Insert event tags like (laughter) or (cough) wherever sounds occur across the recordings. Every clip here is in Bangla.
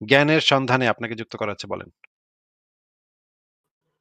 জ্ঞানের সন্ধানে আপনাকে যুক্ত করা হচ্ছে বলেন।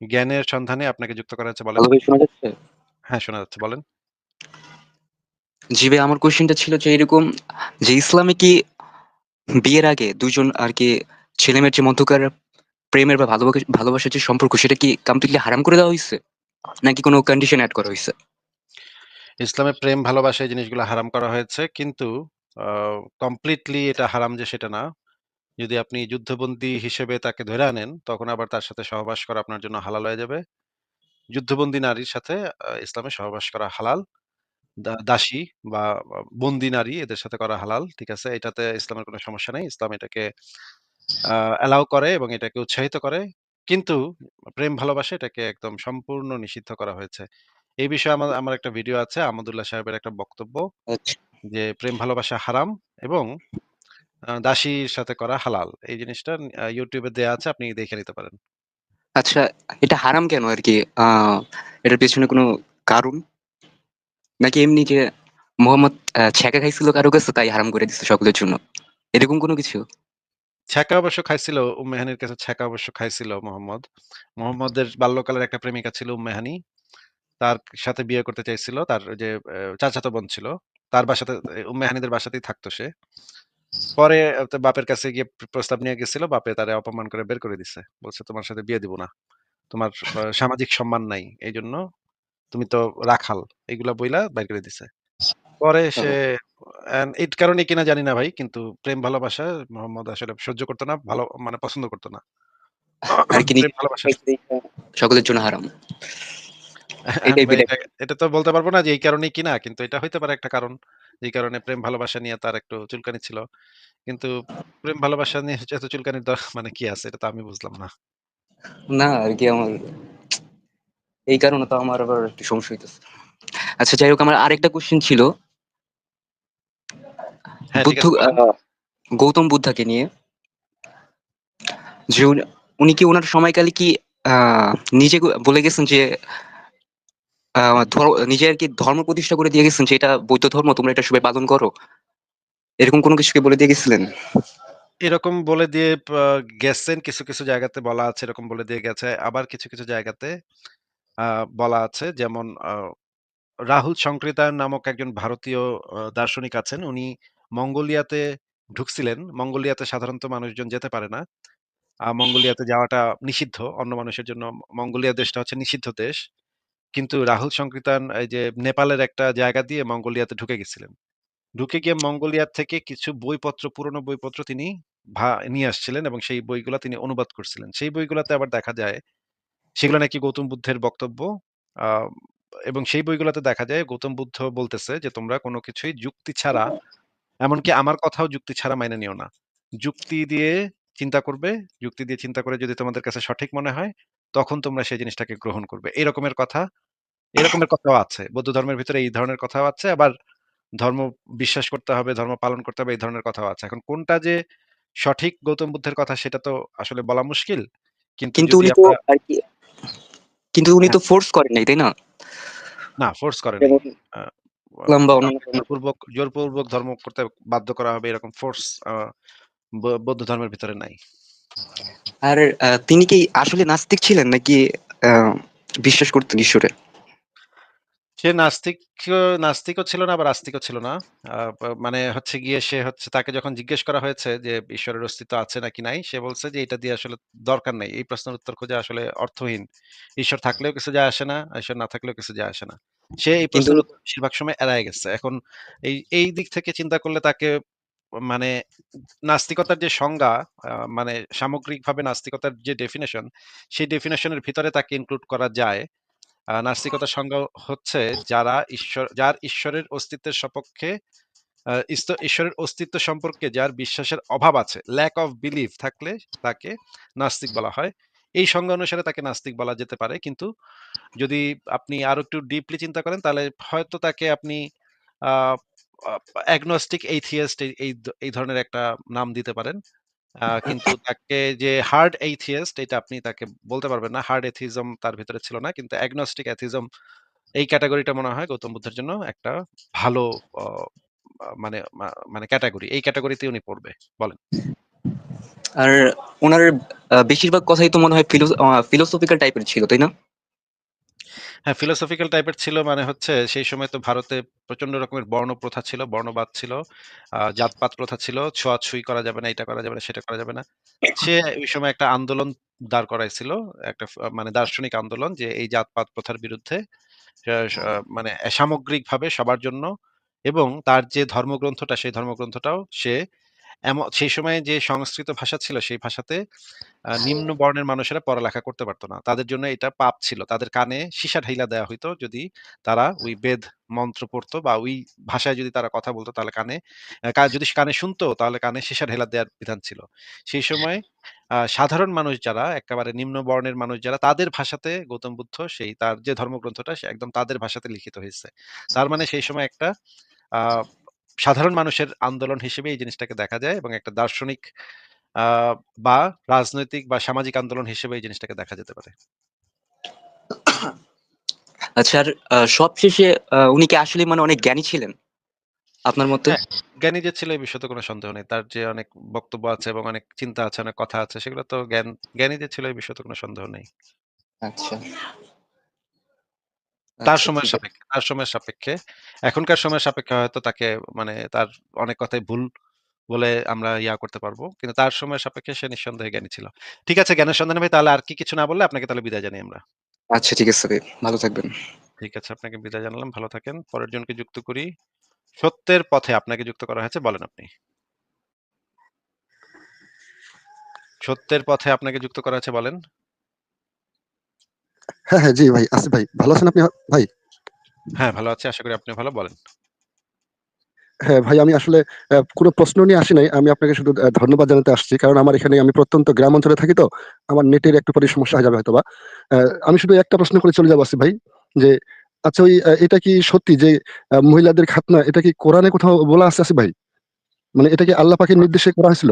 জ্ঞানের সন্ধানে আপনাকে যুক্ত করা হচ্ছে বলেন। শোনা যাচ্ছে? হ্যাঁ, শোনা যাচ্ছে বলেন। জি ভাই আমার কোয়েশ্চেনটা ছিল যে এরকম যে ইসলামে কি বিয়ের আগে ২ জন আরকি ছেলে-মেয়ের যে মধ্যকার প্রেমের বা ভালোবাসার যে সম্পর্ক সেটা কি কমপ্লিটলি হারাম করে দেওয়া হয়েছে নাকি কোনো কন্ডিশন অ্যাড করা হইছে? ইসলামে প্রেম ভালোবাসা এই জিনিসগুলো হারাম করা হয়েছে। কিন্তু কমপ্লিটলি এটা হারাম যে সেটা না। যদি আপনি যুদ্ধবন্দী হিসেবে তাকে ধরে আনেন, তখন আবার তার সাথে সহবাস করা আপনার জন্য হালাল হয়ে যাবে। যুদ্ধবন্দী নারীর সাথে ইসলামে সহবাস করা হালাল। দাসী বা বন্দী নারী এদের সাথে করা হালাল। ঠিক আছে? এটাতে ইসলামের কোনো সমস্যা নেই। ইসলাম এটাকে আ অ্যালাও করে এবং এটাকে উৎসাহিত করে। কিন্তু প্রেম ভালোবাসা এটাকে একদম সম্পূর্ণ নিষিদ্ধ করা হয়েছে। এই বিষয়ে আমার আমার একটা ভিডিও আছে আমাদুল্লাহ সাহেবের একটা বক্তব্য আচ্ছা। যে প্রেম ভালোবাসা হারাম এবং আ দাসীর সাথে করা হালাল। এই জিনিসটা এ দেয়া আছে আপনি দেখে নিতে পারেন। আচ্ছা এটা হারাম কেন আরকি? আ এটার পেছনে কোনো কারণ? নাকি এমনি যে মোহাম্মদ আ ছ্যাঁকা খাইছিল কারও কাছে তাই হারাম করে দিচ্ছে সকলের জন্য? এরকম কোনো কিছু? ছ্যাঁকা অবশ্য খাইছিল উম্মে হানির কাছে ছ্যাঁকা অবশ্য খাইছিল মোহাম্মদ। মোহাম্মদের বাল্যকালের একটা প্রেমিকা ছিল উম্মে হানি। তার সাথে বিয়ে করতে চাইছিল। তার ওই যে চাচাতো বোন ছিল। তার বাসাতে উম্মেহানিদের বাসাতেই থাকতো সে। পরে তো বাপের কাছে গিয়ে প্রস্তাব নিয়ে গেছিল। বাপে তারে অপমান করে বের করে দিছে। বলছে, "তোমার সাথে বিয়ে দিব না। তোমার সামাজিক সম্মান নাই। এইজন্য তুমি তো রাখাল।" এগুলা বইলা বাইর করে দিছে। পরে সে। অ্যান এই কারণে কিনা জানি না ভাই। কিন্তু প্রেম ভালোবাসা মোহাম্মদ আসলে সহ্য করতো না। ভালো মানে পছন্দ করতো না। সকলের জন্য হারাম। (laughs) এটাই এটা তো বলতে পারব না যে এই কারণেই কিনা। কিন্তু এটা হইতে পারে একটা কারণ। যেই কারণে প্রেম ভালোবাসা নিয়ে তার একটু চুলকানি ছিল। কিন্তু প্রেম ভালোবাসা নিয়ে এত চুলকানির দর মানে কি আছে? এটা তো আমি বুঝলাম না। না আরকি আমার এই কারণে তো আমার আবার একটু সমস্যা হইতেছে। আচ্ছা যাই হোক আমার আরেকটা কোয়েশ্চেন ছিল। হ্যাঁ, বুদ্ধ। গৌতম বুদ্ধাকে নিয়ে যে উনি উনি কি উনার সময়কালে কি নিজে গ বলে গেছেন যে আ ধর নিজে আরকি ধর্ম প্রতিষ্ঠা করে দিয়ে গেছেন সেটা বৌদ্ধ ধর্ম তোমরা এটা সবাই পালন করো? এরকম কোনো কিছু কি বলে দিয়ে গেছিলেন? এরকম বলে দিয়ে গেছেন কিছু, কিছু জায়গাতে বলা আছে এরকম বলে দিয়ে গেছে। আবার কিছু, কিছু জায়গাতে বলা আছে যেমন রাহুল সংকৃতায়ন নামক একজন ভারতীয় দার্শনিক আছেন। উনি মঙ্গোলিয়াতে ঢুকছিলেন। মঙ্গোলিয়াতে সাধারণত মানুষজন যেতে পারে না। মঙ্গোলিয়াতে যাওয়াটা নিষিদ্ধ। অন্য মানুষের জন্য মঙ্গোলিয়া দেশটা হচ্ছে নিষিদ্ধ দেশ। কিন্তু রাহুল সংকৃতায়ন এই যে নেপালের একটা জায়গা দিয়ে মঙ্গোলিয়াতে ঢুকে গেছিলেন। ঢুকে গিয়ে মঙ্গোলিয়া থেকে কিছু বইপত্র পুরনো বইপত্র তিনি নিয়ে আসছিলেন এবং সেই বইগুলো তিনি অনুবাদ করছিলেন। সেই বইগুলাতে আবার দেখা যায় সেগুলো নাকি গৌতম বুদ্ধের বক্তব্য। এবং সেই বইগুলাতে দেখা যায় গৌতম বুদ্ধ বলতেছে যে, "তোমরা কোনো কিছুই যুক্তি ছাড়া, এমনকি আমার কথাও যুক্তি ছাড়া মাইনে নিও না। যুক্তি দিয়ে চিন্তা করবে। যুক্তি দিয়ে চিন্তা করে যদি তোমাদের কাছে সঠিক মনে হয়, তখন তোমরা সেই জিনিসটাকে গ্রহণ করবে।" এরকমের কথা এরকমের কথাও আছে। বৌদ্ধ ধর্মের ভিতরে এই ধরনের কথাও আছে। আবার ধর্ম বিশ্বাস করতে হবে, ধর্ম পালন করতে হবে এই ধরনের কথাও আছে। এখন কোনটা যে সঠিক গৌতম বুদ্ধের কথা সেটা তো আসলে বলা মুশকিল। কিন্তু উনি তো কিন্তু উনি হ্যাঁ। তো ফোর্স করেন নাই, তাই না? না, ফোর্স করে নাই। যেমন আ আ ইসলাম বা অন্যান্য কাউকে ধর্ম জোরপূর্বক জোরপূর্বক ধর্ম করতে বাধ্য করা হবে এরকম ফোর্স বৌদ্ধ ধর্মের ভিতরে নাই। আর তিনি কি আসলে নাস্তিক ছিলেন নাকি বিশ্বাস করতেন ঈশ্বরে? সে নাস্তিক নাস্তিকও ছিল না আবার আস্তিকও ছিল না। মানে হচ্ছে গিয়ে সে হচ্ছে তাকে যখন জিজ্ঞেস করা হয়েছে যে ঈশ্বরের অস্তিত্ব আছে নাকি নাই? সে বলছে যে এটা দিয়ে আসলে দরকার নাই। এই প্রশ্নের উত্তর খোঁজা আসলে অর্থহীন। ঈশ্বর থাকলেও কিছু যায় আসে না, ঈশ্বর না থাকলেও কিছু যায় আসে না। সে এই প্রশ্নের উত্তর বেশিরভাগ সময় এড়ায় গেছে। এখন এই এই দিক থেকে চিন্তা করলে তাকে মানে নাস্তিকতার যে সংজ্ঞা মানে সামগ্রিকভাবে নাস্তিকতার যে ডেফিনেশন সেই ডেফিনেশনের ভিতরে তাকে ইনক্লুড করা যায়। নাস্তিকতার সংজ্ঞা হচ্ছে যারা ঈশ্বর যার ঈশ্বরের অস্তিত্বের সপক্ষে ঈশ্বরের অস্তিত্ব সম্পর্কে যার বিশ্বাসের অভাব আছে, ল্যাক অফ বিলিফ থাকলে তাকে নাস্তিক বলা হয়। এই সংজ্ঞা অনুসারে তাকে নাস্তিক বলা যেতে পারে। কিন্তু যদি আপনি আরও একটু ডিপলি চিন্তা করেন তাহলে হয়তো তাকে আপনি অ্যাগনস্টিক এথিয়েস্ট এই এই ধরনের একটা নাম দিতে পারেন। কিন্তু (laughs) তাকে যে হার্ড এথিয়েস্ট এটা আপনি তাকে বলতে পারবেন না। হার্ড এথিইজম তার ভেতরে ছিল না। কিন্তু অ্যাগনস্টিক এথিইজম এই ক্যাটেগরিটা মনে হয় গৌতম বুদ্ধের জন্য একটা ভালো মানে মানে ক্যাটাগরি এই ক্যাটাগরিতে উনি পড়বে। বলেন। আর ওনার বেশিরভাগ কথাই তো মনে হয় ফিলো ফিলোসফিক্যাল টাইপের ছিল, তাই না? হ্যাঁ, ফিলোসফিক্যাল টাইপের ছিল মানে হচ্ছে সেই সময় তো ভারতে প্রচণ্ড রকমের বর্ণ প্রথা ছিল, বর্ণবাদ ছিল, আ জাতপাত প্রথা ছিল। ছোঁয়াছুঁই করা যাবে না, এটা করা যাবে না, সেটা করা যাবে না। সে ওই সময় একটা আন্দোলন দাঁড় করাইছিল। একটা মানে দার্শনিক আন্দোলন যে এই জাতপাত প্রথার বিরুদ্ধে আ স মানে সামগ্রিকভাবে সবার জন্য এবং তার যে ধর্মগ্রন্থটা সেই ধর্মগ্রন্থটাও সে এম সেই সময়ে যে সংস্কৃত ভাষা ছিল সেই ভাষাতে নিম্ন বর্ণের মানুষেরা পড়ালেখা করতে পারতো না। তাদের জন্য এটা পাপ ছিল। তাদের কানে সীসা ঢাইলা দেয়া হইতো যদি তারা ওই বেদ মন্ত্র পড়তো বা ওই ভাষায় যদি তারা কথা বলতো তাহলে কানে যদি কানে শুনতো তাহলে কানে সীসা ঢাইলা দেওয়ার বিধান ছিল। সেই সময় সাধারণ মানুষ যারা একেবারে নিম্ন বর্ণের মানুষ যারা তাদের ভাষাতে গৌতম বুদ্ধ সেই তার যে ধর্মগ্রন্থটা সে একদম তাদের ভাষাতে লিখিত হয়েছে। তার মানে সেই সময় একটা আ সাধারণ মানুষের আন্দোলন হিসেবে এই জিনিসটাকে দেখা যায় এবং একটা দার্শনিক বা রাজনৈতিক বা সামাজিক আন্দোলন হিসেবে এই জিনিসটাকে দেখা যেতে পারে। আচ্ছা আর সবশেষে উনি কি আসলেই মানে অনেক জ্ঞানী ছিলেন? আপনার মতে? হ্যাঁ, জ্ঞানী যে ছিল এই বিষয়ে তো কোনো সন্দেহ নেই। তার যে অনেক বক্তব্য আছে এবং অনেক চিন্তা আছে, অনেক কথা আছে সেগুলো তো জ্ঞান জ্ঞানী যে ছিল এই বিষয়ে তো কোনো সন্দেহ নেই। আচ্ছা। তার আচ্ছা সময়ের। সাপেক্ষে তার সময়ের সাপেক্ষে। এখনকার সময়ের সাপেক্ষে হয়তো তাকে মানে তার অনেক কথাই ভুল বলে আমরা ইয়া করতে পারব। কিন্তু তার সময়ের সাপেক্ষে সে নিঃসন্দেহে জ্ঞানী ছিল। ঠিক আছে জ্ঞানের সন্ধানে ভাই তাহলে আর কি কিছু না বললে আপনাকে তাহলে বিদায় জানাই আমরা। আচ্ছা ঠিক আছে ভাই। ভালো থাকবেন। ঠিক আছে আপনাকে বিদায় জানালাম। ভালো থাকেন। পরের জনকে যুক্ত করি। সত্যের পথে আপনাকে যুক্ত করা হয়েছে বলেন আপনি। সত্যের পথে আপনাকে যুক্ত করা হয়েছে বলেন। হ্যাঁ, হ্যাঁ, জি ভাই, আসিফ ভাই। ভালো আছেন আপনি ভাই? হ্যাঁ, ভালো আছি। আশা করি আপনিও ভালো। বলেন। হ্যাঁ, ভাই আমি আসলে কোনো প্রশ্ন নিয়ে আসি নাই। আমি আপনাকে শুধু ধন্যবাদ জানাতে আসছি। কারণ আমার এখানে আমি প্রত্যন্ত গ্রাম অঞ্চলে থাকি তো। আমার নেটের একটু পরে সমস্যা হয়ে যাবে হয়তোবা। অ্যা আমি শুধু একটা প্রশ্ন করে চলে যাব আসিফ ভাই। যে আচ্ছা ওই এটা কি সত্যি যে মহিলাদের খাতনা এটা কি কোরআনে কোথাও বলা আছে আসিফ ভাই? মানে এটা কি আল্লাহ পাকের নির্দেশে করা হয়েছিল?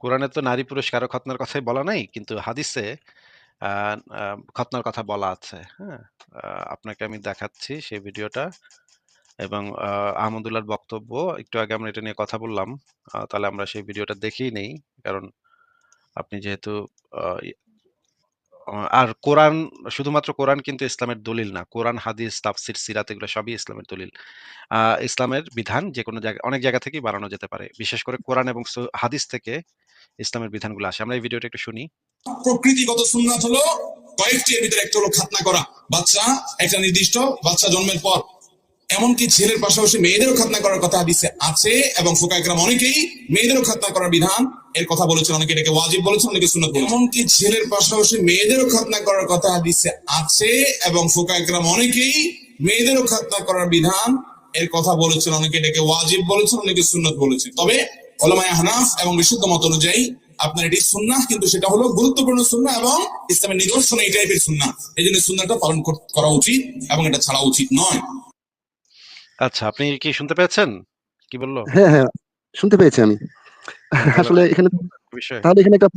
কোরআনে তো নারী পুরুষ কারও খতনার কথাই বলা নাই। কিন্তু হাদিসে খতনার কথা বলা আছে। হ্যাঁ? আপনাকে আমি দেখাচ্ছি সেই ভিডিওটা এবং আহমদুল্লার বক্তব্য একটু আগে আমরা এটা নিয়ে কথা বললাম। তাহলে আমরা সেই ভিডিওটা দেখেই নেই। কারণ আপনি যেহেতু আর কোরআন শুধুমাত্র কোরআন কিন্তু ইসলামের দলিল না। কোরআন, হাদিস, তাফসির, সিরাত এগুলো সবই ইসলামের দলিল। ইসলামের বিধান যেকোনো জায়গা অনেক জায়গা থেকেই বানানো যেতে পারে। বিশেষ করে কোরআন এবং হাদিস থেকে ইসলামের বিধানগুলো আসে। আমরা এই ভিডিওটা একটু শুনি। প্রকৃতিগত সুন্নাত হলো কয়েকটি এর ভিতরে একটা হলো খাতনা করা বাচ্চা একটা নির্দিষ্ট বাচ্চা জন্মের পর এমনকি ছেলের পাশাপাশি মেয়েদেরও খাতনা করার কথা হাদিসে আছে এবং ফোকাইকরাম অনেকেই মেয়েদেরও খাতনা করার বিধান এর কথা বলেছেন অনেকে এটাকে ওয়াজিব বলেছেন অনেকে সুন্নত বলেছেন। এমনকি ছেলের পাশাপাশি মেয়েদেরও খাতনা করার কথা হাদিসে আছে এবং ফোকাইকরাম অনেকেই মেয়েদেরও খাতনা করার বিধান এর কথা বলেছেন অনেকে এটাকে ওয়াজিব বলেছেন অনেকে সুন্নত বলেছেন। তবে ওলামায়ে হানাফ এবং বিশুদ্ধ মত অনুযায়ী আপনার এটি সুন্নাহ কিন্তু সেটা হলো গুরুত্বপূর্ণ সুন্নাহ এবং ইসলামের নিদর্শন এই টাইপের সুন্নাহ। এই জন্য সুন্নাহটা পালন করা উচিত এবং এটা ছাড়া উচিত নয়। আচ্ছা, আপনি কি শুনতে পেয়েছেন? কি বলল? হ্যাঁ, হ্যাঁ, শুনতে পেয়েছি আমি। (laughs) আসলে এখানে তাহলে এখানে একটা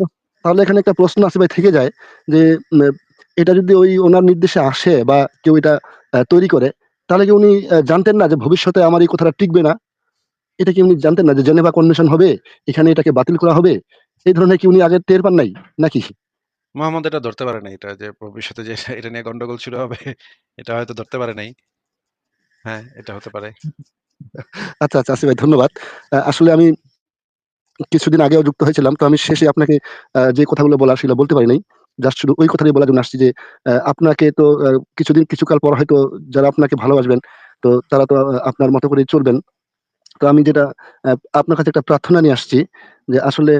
তাহলে এখানে একটা প্রশ্ন আছে ভাই থেকে যায় যে এটা যদি ওই ওনার নির্দেশে আসে বা কেউ এটা তৈরি করে তাহলে কি উনি জানতেন না যে ভবিষ্যতে আমার এই কথাটা টিকবে না? এটা কি উনি জানতেন না যে জেনেভা কনভেনশন হবে, এখানে এটাকে বাতিল করা হবে? এই ধরনের কি উনি আগে টের পান নাই? নাকি? মোহাম্মদ এটা ধরতে পারে নাই। এটা যে ভবিষ্যতে যে (laughs) এটা নিয়ে গন্ডগোল শুরু হবে (laughs) এটা হয়তো ধরতে পারে নাই। হ্যাঁ, এটা হতে পারে। আচ্ছা, আচ্ছা আসিফ ভাই ধন্যবাদ। আসলে আমি কিছুদিন আগেও যুক্ত হয়েছিলাম। তো আমি শেষে আপনাকে যে কথাগুলো বলার সেগুলো বলতে পারি নাই। জাস্ট শুধু ওই কথাটাই বলার জন্য আসছি যে আপনাকে তো কিছুদিন, কিছুকাল পর হয়তো যারা আপনাকে ভালোবাসবেন, তো তারা তো আপনার মতো করে চলবেন। তো আমি যেটা আপনার কাছে একটা প্রার্থনা নিয়ে আসছি যে আসলে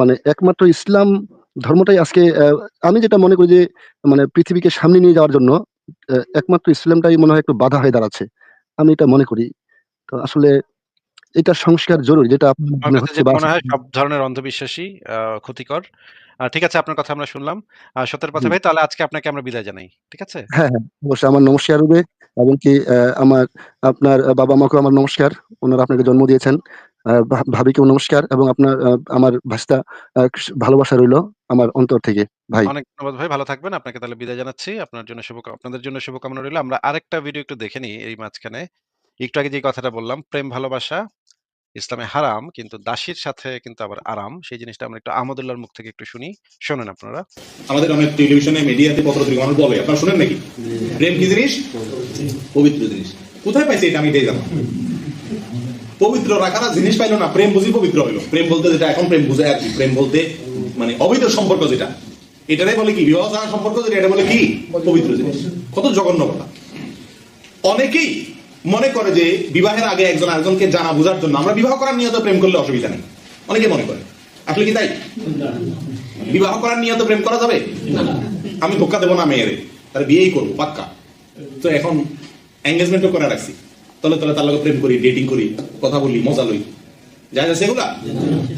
মানে একমাত্র ইসলাম ধর্মটাই আজকে আমি যেটা মনে করি যে মানে পৃথিবীকে সামনে নিয়ে যাওয়ার জন্য একমাত্র ইসলামটাই মনে হয় একটু বাধা হয়ে দাঁড়াচ্ছে। আমি এটা মনে করি। তো আসলে এটার সংস্কার জরুরি যেটা আপনার মনে হচ্ছে মনে হয় সব ধরনের অন্ধবিশ্বাসী ক্ষতিকর। ঠিক আছে আপনার কথা আমরা শুনলাম। সত্যের পথে ভাই তাহলে আজকে আপনাকে আমরা বিদায় জানাই। ঠিক আছে? হ্যাঁ, হ্যাঁ, অবশ্যই আমার নমস্কার রইবে এবং কি আমার আপনার আ বাবা-মাকেও আমার নমস্কার। ওনারা আপনাকে জন্ম দিয়েছেন। ভাবিকেও নমস্কার এবং আপনার আমার আ ভালোবাসা রইল আমার অন্তর থেকে ভাই। অনেক ধন্যবাদ ভাই। ভালো থাকবেন। আপনাকে তাহলে বিদায় জানাচ্ছি। আপনার জন্য শুভ আপনাদের জন্য শুভকামনা রইল। আমরা আরেকটা ভিডিও একটু দেখে নিই এই মাঝখানে। একটু আগে যে কথাটা বললাম, প্রেম ভালোবাসা ইসলামে হারাম কিন্তু দাসীর সাথে কিন্তু আবার আরাম। সেই জিনিসটা আমরা একটু আহমদুল্লাহর মুখ থেকে একটু শুনি। শোনেন আপনারা। আমাদের অনেক টেলিভিশনে মিডিয়াতে পত্রপত্রিকা মানুষ বলে আপনারা শুনেন নাকি? প্রেম কি জিনিস? পবিত্র জিনিস। কোথায় পাইছে এটা আমি এটাই জানো পবিত্র রাখারা জিনিস পাইলো না প্রেম বুঝি পবিত্র হইল। প্রেম বলতে যেটা এখন প্রেম বুঝে আর প্রেম বলতে মানে অবৈধ সম্পর্ক যেটা। এটারে বলে কি বিবাহ সম্পর্ক যেটা এটা বলে কি? পবিত্র জিনিস। কত জঘন্য কথা। অনেকেই মনে করে যে বিবাহের আগে একজন আরেকজনকে জানা বোঝার জন্য আমরা বিবাহ করার নিয়ত প্রেম করলে অসুবিধা নেই। অনেকে মনে করে। আসলে কি তাই? বিবাহ করার নিয়ত প্রেম করা যাবে? আমি ধোকা দেবো না মেয়েরে। তার বিয়েই করব, পাক্কা। তো এখন এঙ্গেজমেন্টও করে রাখছি। তলে তলে তার লগে প্রেম করি ডেটিং করি, কথা বলি, মজা লই। যায় না সেগুলা?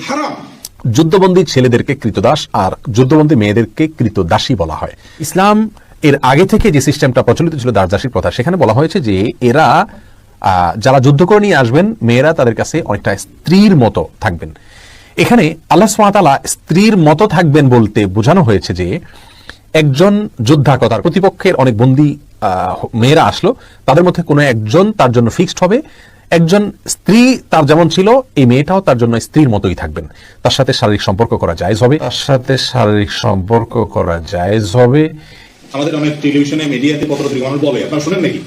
হারাম। যুদ্ধবন্দী ছেলেদেরকে কৃতদাস আর যুদ্ধবন্দী মেয়েদেরকে কৃতদাসী বলা হয়। ইসলাম এর আগে থেকে যে সিস্টেমটা প্রচলিত ছিল দাসদাসীর প্রথা, সেখানে বলা হয়েছে যে এরা যারা যুদ্ধ করে নিয়ে আসবেন, মেয়েরা তাদের কাছে অনেকটা স্ত্রীর মতো থাকবেন। এখানে আল্লাহ সুমাতালা স্ত্রীর মতো থাকবেন বলতে বোঝানো হয়েছে যে একজন যোদ্ধা কথার প্রতিপক্ষের অনেক বন্দী মেয়েরা আসলো, তাদের মধ্যে কোনো একজন তার জন্য ফিক্সড হবে, একজন স্ত্রী তার যেমন ছিল, এই মেয়েটাও তার জন্য স্ত্রীর মতোই থাকবেন। তার সাথে শারীরিক সম্পর্ক করা জায়েজ হবে। তার সাথে শারীরিক সম্পর্ক করা জায়েজ হবে। আমাদের অনেক টেলিভিশনে মিডিয়াতে পত্রপত্রিকা মানুষ বলে আপনারা শুনেন নাকি?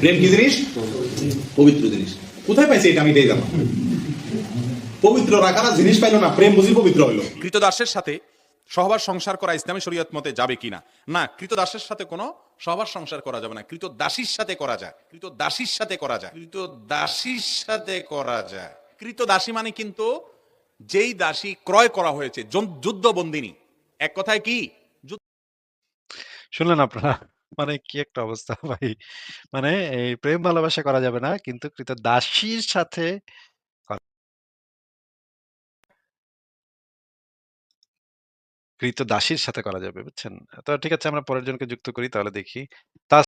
প্রেম কি জিনিস? পবিত্র জিনিস। কোথায় পাইছে এটা? আমি এটাই জানো পবিত্র রাখারা জিনিস পাইলো না প্রেম বুঝি পবিত্র হইল। কৃতদাসের সাথে সহবাস সংসার করা ইসলামী শরীয়ত মতে যাবে কিনা? না কৃতদাসের সাথে কোনো সহবাস সংসার করা যাবে না। কৃত দাসীর সাথে করা যায়। কৃত দাসীর সাথে করা যায়। কৃত দাসীর সাথে করা যায়। কৃত দাসী মানে কিন্তু যেই দাসী ক্রয় করা হয়েছে যুদ্ধবন্দিনী। এক কথায় কি? শুনলেন আপনারা? মানে কি একটা অবস্থা ভাই। মানে এই প্রেম ভালোবাসা করা যাবে না, কিন্তু কৃত দাসীর সাথে কৃত দাসীর সাথে করা যাবে, বুঝছেন? তো ঠিক আছে, আমরা পরের জনকে যুক্ত করি, তাহলে দেখি।